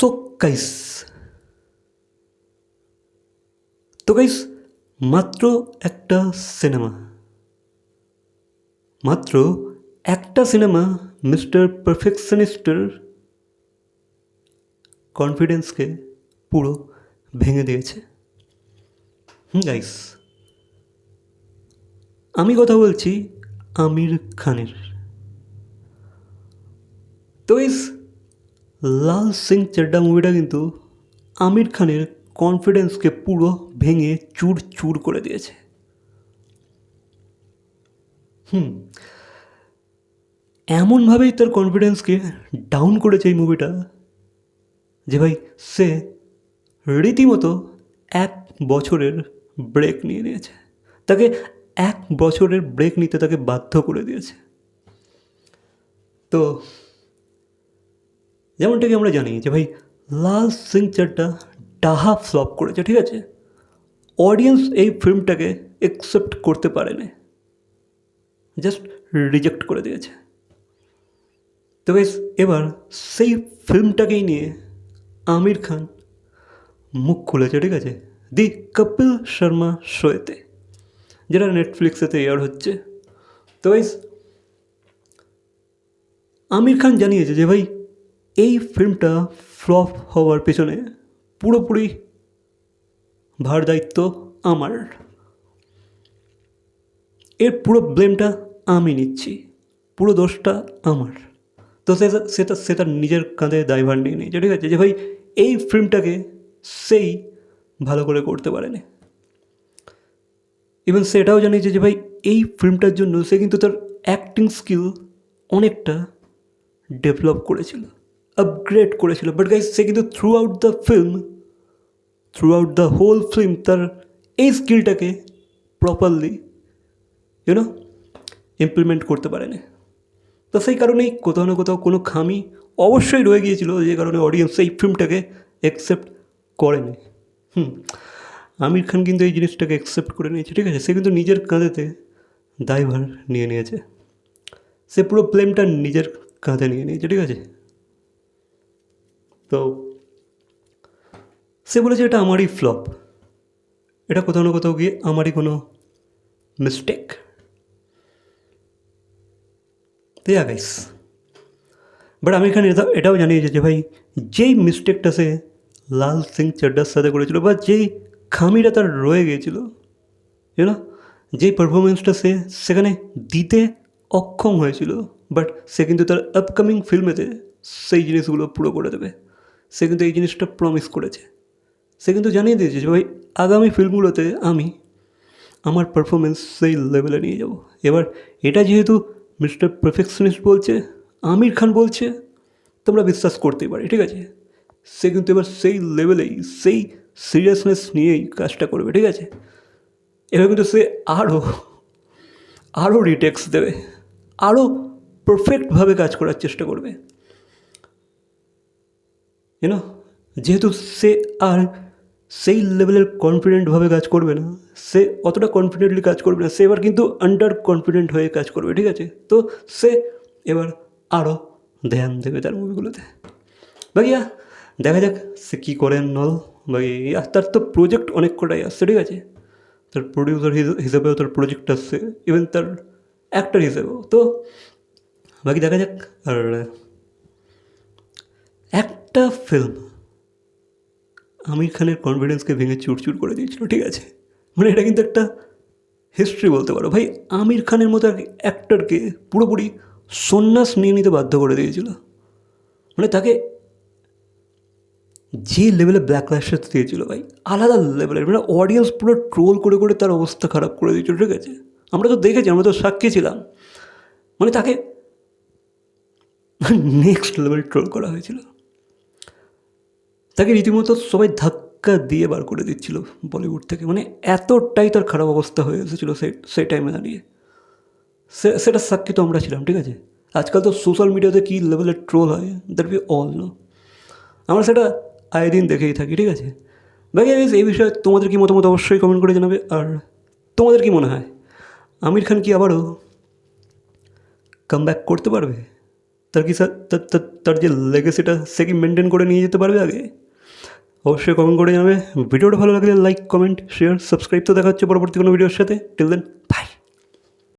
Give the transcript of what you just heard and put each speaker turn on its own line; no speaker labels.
So guys তো guys মাত্র একটা সিনেমা মাত্র একটা সিনেমা মিস্টার পারফেকশনিস্টের কনফিডেন্সকে পুরো ভেঙে দিয়েছে হুম গাইস আমি কথা বলছি আমির খানের তো ইস লাল সিং চাড্ডা মুভিটা কিন্তু আমির খানের কনফিডেন্সকে পুরো ভেঙে চুর চুর করে দিয়েছে। হুম, এমনভাবেই তার কনফিডেন্সকে ডাউন করেছে এই মুভিটা যে ভাই সে রীতিমতো এক বছরের ব্রেক নিয়ে নিয়েছে। তাকে এক বছরের ব্রেক নিতে তাকে বাধ্য করে দিয়েছে। তো যেমনটাকে আমরা জানি যে ভাই লাল সিং চাড্ডা ডাহা ফ্লপ করেছে, ঠিক আছে? অডিয়েন্স এই ফিল্মটাকে অ্যাকসেপ্ট করতে পারেনি। জাস্ট রিজেক্ট করে দিয়েছে। তো বেশ এবার সেই ফিল্মটাকেই নিয়ে আমির খান মুখ খুলেছে, ঠিক আছে? দি কপিল শর্মা শোয়েতে যেটা নেটফ্লিক্সেতে এয়ার হচ্ছে। তো বেশ আমির খান জানিয়েছে যে ভাই এই ফিল্মটা ফ্লপ হওয়ার পেছনে পুরোপুরি ভার দায়িত্ব আমার। এর পুরো ব্লেমটা আমি নিচ্ছি, পুরো দোষটা আমার। তো সে সেটা সে তার নিজের কাঁধে দায়ভার নিয়ে নিয়েছে, ঠিক আছে? যে ভাই, এই ফিল্মটাকে সেই ভালো করে করতে পারেনি। ইভেন সেটাও জানিয়েছে যে ভাই, এই ফিল্মটার জন্য সে কিন্তু তার অ্যাক্টিং স্কিল অনেকটা ডেভেলপ করেছিল। আপগ্রেড করেছিল। বাট গাইজ সে কিন্তু throughout the film throughout the whole film তার এই স্কিলটাকে প্রপারলি ইউনো ইমপ্লিমেন্ট করতে পারেনি। তো সেই কারণেই কোথাও না কোথাও কোনো খামি অবশ্যই রয়ে গিয়েছিল যে কারণে অডিয়েন্স এই ফিল্মটাকে অ্যাকসেপ্ট করেনি। হুম, আমির খান কিন্তু এই জিনিসটাকে অ্যাকসেপ্ট করে নিয়েছে, ঠিক আছে? সে কিন্তু নিজের কাঁধেতে দায়ভার নিয়ে নিয়েছে। সে পুরো ব্লেমটা নিজের কাঁধে নিয়ে নিয়েছে, ঠিক আছে? তো সে বলেছে এটা আমারই ফ্লপ এটা কোথাও না কোথাও গিয়ে আমারই কোনো মিস্টেক দেয়া গাইস বাট আমি এখানে এটাও জানিয়েছে যে ভাই, যেই মিস্টেকটা সে লাল সিং চাড্ডার সাথে করেছিল বা যেই খামিটা তার রয়ে গিয়েছিল না যেই পারফরমেন্সটা সে সেখানে দিতে অক্ষম হয়েছিল বাট সে কিন্তু তার আপকামিং ফিল্মেতে সেই জিনিসগুলো পুরো করে দেবে। সে কিন্তু এই জিনিসটা প্রমিস করেছে। সে কিন্তু জানিয়ে দিয়েছে যে, ভাই, আগামী ফিল্মগুলোতে আমি আমার পারফরমেন্স সেই লেভেলে নিয়ে যাব। এবার এটা যেহেতু মিস্টার পারফেকশনিস্ট বলছে, আমির খান বলছে, তোমরা বিশ্বাস করতেই পারি, ঠিক আছে? সে কিন্তু এবার সেই লেভেলেই সেই সিরিয়াসনেস নিয়েই কাজটা করবে, ঠিক আছে? এবার কিন্তু সে আরও আরও রিটেক্স দেবে আরও পারফেক্টভাবে কাজ করার চেষ্টা করবে। ইউনো যেহেতু সে আর সেই লেভেলের কনফিডেন্টভাবে কাজ করবে না, সে অতটা কনফিডেন্টলি কাজ করবে না, সে এবার কিন্তু আন্ডার কনফিডেন্ট হয়ে কাজ করবে, ঠিক আছে? তো সে এবার আরও ধ্যান দেবে তার মুভিগুলোতে বাকিয়া দেখা যাক সে কী করেন নল। বাকি তার তো প্রজেক্ট অনেক কটাই আসছে, ঠিক আছে? তার প্রডিউসার হিসেবেও তার প্রজেক্ট আসছে ইভেন তার অ্যাক্টার হিসেবেও। তো, বাকি দেখা যাক। আর একটা ফিল্ম আমির খানের কনফিডেন্সকে ভেঙে চুরচুর করে দিয়েছিল, ঠিক আছে? মানে এটা কিন্তু একটা হিস্ট্রি বলতে পারো। ভাই আমির খানের মতো অ্যাক্টরকে পুরোপুরি সন্ন্যাস নিয়ে নিতে বাধ্য করে দিয়েছিল। মানে তাকে যে লেভেলে ব্ল্যাক ব্যাকল্যাশেস দিয়েছিল ভাই, আলাদা লেভেলের মানে অডিয়েন্স পুরো ট্রোল করে করে তার অবস্থা খারাপ করে দিয়েছিল, ঠিক আছে? আমরা তো দেখেছি, আমরা তো সাক্ষী ছিলাম। মানে তাকে নেক্সট লেভেল ট্রোল করা হয়েছিল। তাকে রীতিমতো সবাই ধাক্কা দিয়ে বার করে দিচ্ছিল বলিউড থেকে। মানে এতটাই তার খারাপ অবস্থা হয়ে এসেছিল সেই সেই টাইমে দাঁড়িয়ে। সে, সেটা সাক্ষী তো আমরা ছিলাম, ঠিক আছে? আজকাল তো সোশ্যাল মিডিয়াতে কী লেভেলের ট্রোল হয় দ্যাট বি অল নো আমরা সেটা আয় দিন দেখেই থাকি, ঠিক আছে? বাকি এই বিষয়ে তোমাদের কি মতামত অবশ্যই কমেন্ট করে জানাবে, আর তোমাদের কি মনে হয়? আমির খান কি আবারও কাম ব্যাক করতে পারবে? তার কি স্যার তার যে লেগেসিটা সে কি মেনটেন করে নিয়ে যেতে পারবে আগে? অবশ্যই কমেন্ট করে জানাবে। ভিডিওটা ভালো লাগলে লাইক কমেন্ট শেয়ার সাবস্ক্রাইব তো দেখা হচ্ছে পরবর্তী কোনো ভিডিওর সাথে। Till then